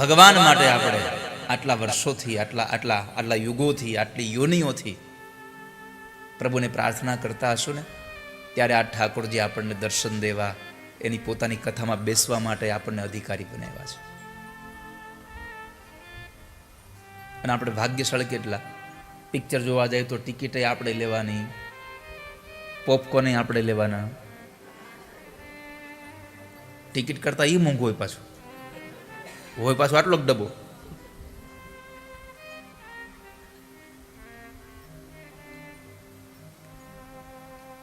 ભગવાન માટે આપણે આટલા વર્ષોથી, આટલા આટલા આટલા યુગોથી, આટલી યોનિઓથી પ્રભુને પ્રાર્થના કરતા હશું ને, ત્યારે આ ઠાકોરજી આપણને દર્શન દેવા, એની પોતાની કથામાં બેસવા માટે આપણને અધિકારી બનાવ્યા છે. અને આપણે ભાગ્યશાળી કેટલા? પિક્ચર જોવા જાય તો ટિકિટે આપણે લેવાની પોપકોર્ન આપણે લેવાના. ટિકિટ કરતાં એ મોંઘું હોય પાછું. હોય પાછો આટલો જ ડબ્બો.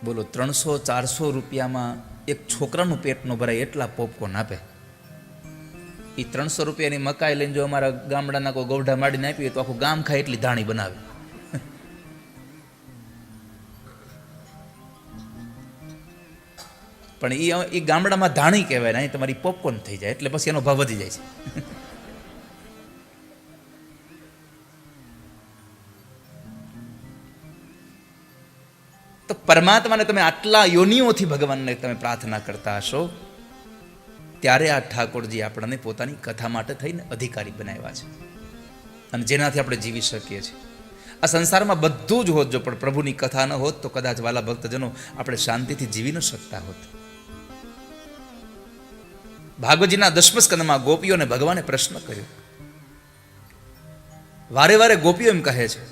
બોલો, ત્રણસો, ચારસો રૂપિયામાં એક છોકરાનું પેટ ભરાય એટલા પોપકોર્ન આપે. એ ત્રણસો રૂપિયાની મકાઈ લઈને જો અમારા ગામડાના કોઈ ગૌઢા માડીને આપીએ તો આખું ગામ ખાય એટલી ધાણી બનાવે. પણ એ એ ગામડામાં ધાણી કહેવાય ને, અહીં તમારી પોપકોર્ન થઈ જાય એટલે પછી એનો ભાવ વધી જાય છે. તો પરમાત્માને તમે આટલા યોનિઓથી ભગવાનને તમે પ્રાર્થના કરતા હશો, ત્યારે આ ઠાકોરજી આપણને પોતાની કથા માટે થઈને અધિકારી બનાવ્યા છે. અને જેનાથી આપણે જીવી શકીએ છીએ. આ સંસારમાં બધું જ હોત જો પણ પ્રભુની કથા ન હોત, તો કદાચ વાલા ભક્તજનો આપણે શાંતિથી જીવી ન શકતા હોત. ભાગવતજીના દસમ સ્કંદમાં ગોપીઓને ભગવાને પ્રશ્ન કર્યો. વારે વારે ગોપીઓ એમ કહે છે,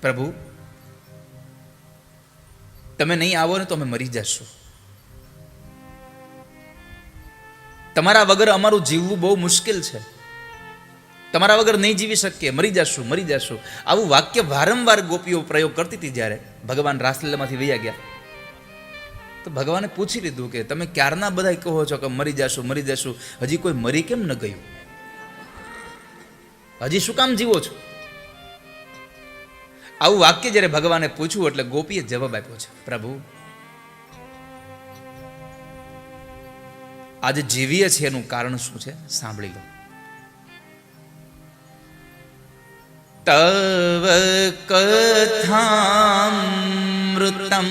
પ્રભુ તમે નહીં આવો ને તો અમે મરી જશું. તમારા વગર અમારું જીવવું બહુ મુશ્કેલ છે. તમારા વગર નહીં જીવી શકીએ, મરી જશું મરી જશું. આવું વાક્ય વારંવાર ગોપીઓ પ્રયોગ કરતી હતી જ્યારે ભગવાન રાસલીલામાંથી વૈયા ગયા. તો ભગવાને પૂછી લીધું કે તમે ક્યારના બધા કહો છો કે મરી જશું મરી જશું? હજી કોઈ મરી કેમ ન ગયું? હજી શું કામ જીવો છો? આવું વાક્ય જ્યારે ભગવાને પૂછ્યું એટલે ગોપીએ જવાબ આપ્યો છે, પ્રભુ, આજે જીવીએ છીએ એનું કારણ શું છે? સાંભળી લો. તવ કથામૃતમ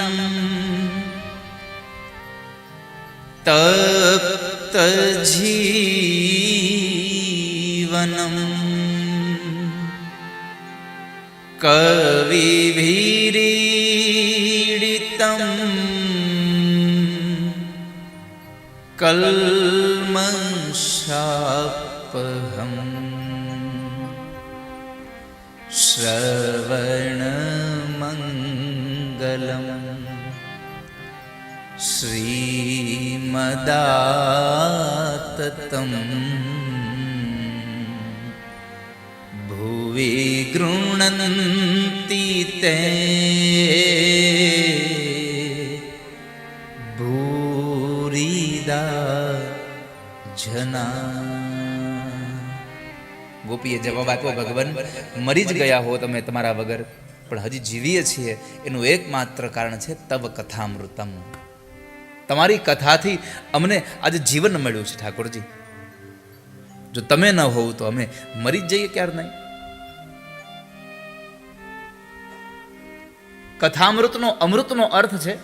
તપ્ત જીવનમ કવિભીડિતમ કલ્મષાપહમ શ્રવણમંગલમ શ્રીમદાતતમ ગૃણન્તિ તે ભૂરિદા જના ગોપીએ જવાબ આપ્યો, ભગવાન, મરી જ ગયા હો તમે તમારા વગર, પણ હજી જીવીએ છીએ. એનું એકમાત્ર કારણ છે તવ કથામૃતમ. તમારી કથાથી અમને આજે જીવન મળ્યું છે, ઠાકોરજી. જો તમે ન હોવ તો અમે મરી જ જઈએ ક્યારે નહીં? કથામૃતનો અમૃતનો અર્થ છે,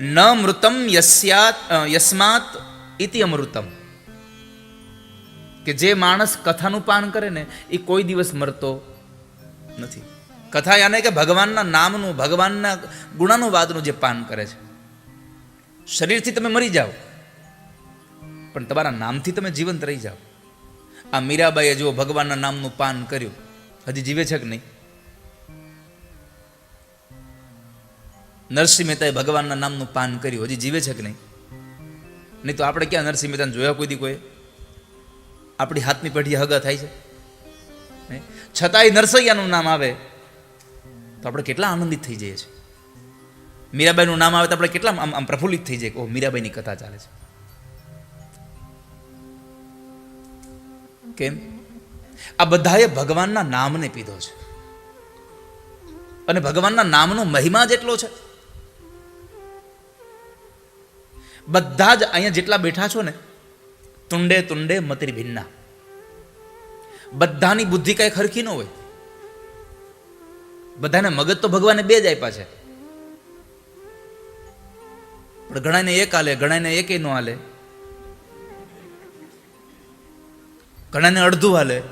ન મૃતમ યસ્યાત યસ્માત ઇતિ અમૃતમ. કે જે માણસ કથાનું પાન કરે ને, એ કોઈ દિવસ મરતો નથી. કથા યાને કે ભગવાનના નામનું, ભગવાનના ગુણાનુવાદનું જે પાન કરે છે. શરીરથી તમે મરી જાઓ, પણ તમારા નામથી તમે જીવંત રહી જાઓ. આ મીરાબાઈએ જો ભગવાનના નામનું પાન કર્યું. હજી જીવે છે કે નહીં? નરસિંહ મહેતાએ ભગવાનના નામનું પાન કર્યું. હજી જીવે છે કે નહીં? નહીં તો આપણે ક્યાં નરસિંહ મહેતાને જોયા કોઈ દી કોઈ? આપણી હાથની પેઢી હગા થાય છે? છતાંય નરસૈયાનું નામ આવે તો આપણે કેટલા આનંદિત થઈ જઈએ છીએ. મીરાબાઈનું નામ આવે તો આપણે કેટલા આમ આમ પ્રફુલ્લિત થઈ જાય ઓ મીરાબાઈની કથા ચાલે છે. કેમ? આ બધાએ ભગવાનના નામને પીધો છે. અને ભગવાનના નામનો મહિમા જેટલો છે બધા જ અહીંયા જેટલા બેઠા છો ને, તુંડે તુંડે મતરી ભિન્ના. બધાની બુદ્ધિ કઈ ખરખી ન હોય. બધાને મગજ તો ભગવાને બે જ આપ્યા છે. પણ ઘણાને એક હાલે ઘણાને એકે ન હાલે ઘણાને અડધું હાલે